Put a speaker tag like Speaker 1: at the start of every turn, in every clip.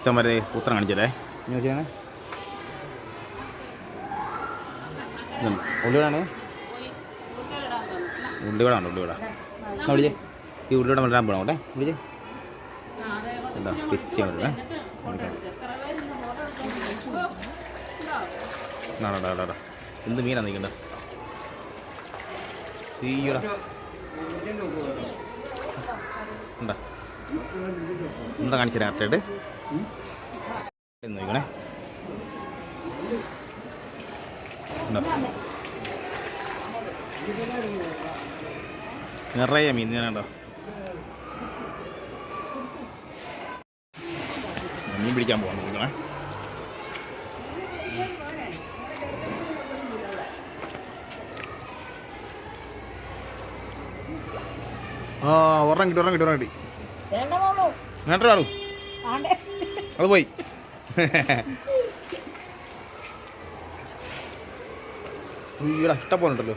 Speaker 1: അച്ഛന്മാരെ സൂത്രം കാണിച്ചല്ലേ? ഇങ്ങനെ വെച്ചാണ് ഇതുണ്ട്. ഉള്ളിവിടാണ്? ഉള്ളിവട ഉണ്ട് ഉള്ളിവട. എന്നാ വിളിച്ചേ. ഈ ഉള്ളിവട വരാൻ പോകണം കേട്ടെ വിളിച്ചേ. എന്താ പിച്ച് ആടാടാടാ എന്ത് മീനാ നിൽക്കണ്ട തീയടാ എന്താ എന്താ കാണിച്ചു കറക്റ്റായിട്ട് നോക്കണേ നിറയെ മീൻ ഞാനുണ്ടോ മീൻ പിടിക്കാൻ പോകാൻ നോക്കണേ ആ ഉറങ്ങിട്ട് ഉറങ്ങിട്ട് ഒരെണ്ണം കാണൂ
Speaker 2: ആണ്ടേ.
Speaker 1: അത് പോയി. ഈടാ ഇഷ്ടപ്പോലെ ഉണ്ടല്ലോ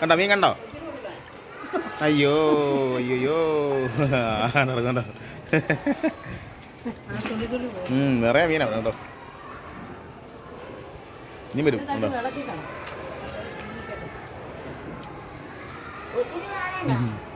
Speaker 1: കണ്ടോ മീൻ കണ്ടോ? അയ്യോ അയ്യോ നടക്കണ്ടോ നിറയെ മീനാണ് കേട്ടോ ഇനി വരും 我
Speaker 2: 今天要练的。嗯